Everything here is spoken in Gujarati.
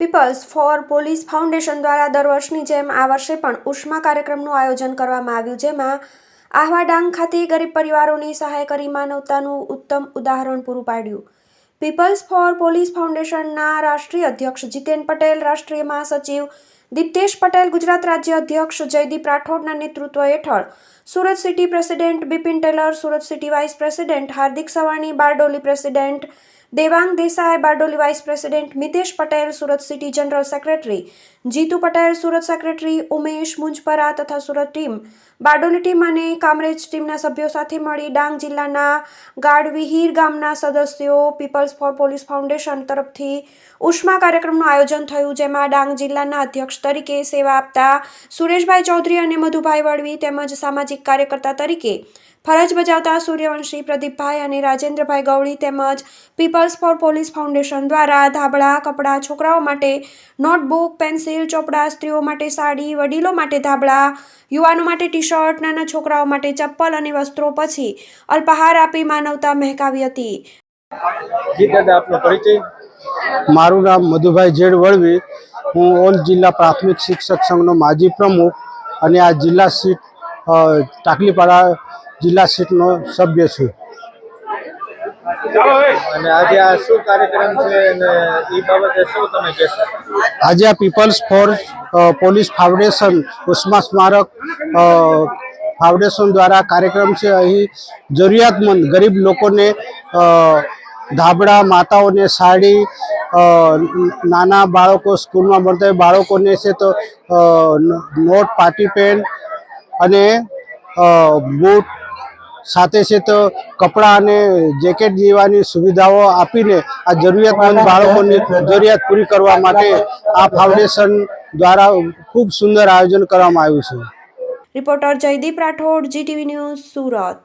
પીપલ્સ ફોર પોલીસ ફાઉન્ડેશન દ્વારા દર વર્ષની જેમ આ વર્ષે પણ ઉષ્મા કાર્યક્રમનું આયોજન કરવામાં આવ્યું, જેમાં આહવા ડાંગ ખાતે ગરીબ પરિવારોની સહાય કરી માનવતાનું ઉત્તમ ઉદાહરણ પૂરું પાડ્યું. પીપલ્સ ફોર પોલીસ ફાઉન્ડેશનના રાષ્ટ્રીય અધ્યક્ષ જીતેન પટેલ, રાષ્ટ્રીય મહાસચિવ દીપ્તેશ પટેલ ગુજરાત રાજ્ય અધ્યક્ષ, જયદીપ રાઠોડના નેતૃત્વ હેઠળ Surat city president Bipin Tailor, Surat city vice president Hardik Savani, Bardoli president Devang Desai, Bardoli vice president Mitesh Patel, Surat city general secretary Jitu Patel, Surat secretary Umesh Munjpara તથા સુરત ટીમ, બારડોલી ટીમ અને કામરેજ ટીમના સભ્યો સાથે મળી ડાંગ જિલ્લાના ગાઢવિહીર ગામના સદસ્યો, પીપલ્સ ફોર પોલીસ ફાઉન્ડેશન તરફથી ઉષ્મા કાર્યક્રમનું આયોજન થયું, જેમાં ડાંગ જિલ્લાના અધ્યક્ષ તરીકે સેવા આપતા સુરેશભાઈ ચૌધરી અને મધુભાઈ વળવી તેમજ સામાજિક કાર્યકર્તા તરીકે ફરજ બજાવતા સૂર્યવંશી પ્રદીપભાઈ અને રાજેન્દ્રભાઈ ગવળી તેમજ પીપલ્સ ફોર પોલીસ ફાઉન્ડેશન દ્વારા ધાબળા કપડાં છોકરાઓ માટે નોટબુક પેન્સિલ ચોપડા સ્ત્રીઓ માટે સાડી વડીલો માટે ધાબળા યુવાનો માટે ટી શર્ટ નાના છોકરાઓ માટે ચપ્પલ અને વસ્ત્રો પછી અલ્પાહાર આપી માનવતા મહેકાવી હતી. જી દાદા આપનો પરિચય? મારું નામ મધુભાઈ જેડ વળવી. હું ઓલ જિલ્લા પ્રાથમિક શિક્ષક સંઘનો માજી પ્રમુખ અને આ જિલ્લા સીટ ટાકલીપાડા જિલ્લા સીટનો સભ્ય છું. આજે આ પીપલ્સ ફોર પોલીસ ફાઉન્ડેશન ઉષ્મા સ્મારક ફાઉન્ડેશન દ્વારા કાર્યક્રમ છે. અહીં જરૂરિયાતમંદ ગરીબ લોકોને ધાબળા, માતાઓને સાડી નાના બાળકો સ્કૂલમાં ભણતા બાળકોને છે તો નોટ પાટી પેન અને બૂટ સાથે છે તો કપડાં અને જેકેટ જેવાની સુવિધાઓ આપીને આ જરૂરિયાતમંદ બાળકોની જરૂરિયાત પૂરી કરવા માટે આ ફાઉન્ડેશન દ્વારા ખૂબ સુંદર આયોજન કરવામાં આવ્યું છે. Reporter Jaydeep Rathod GTV news Surat.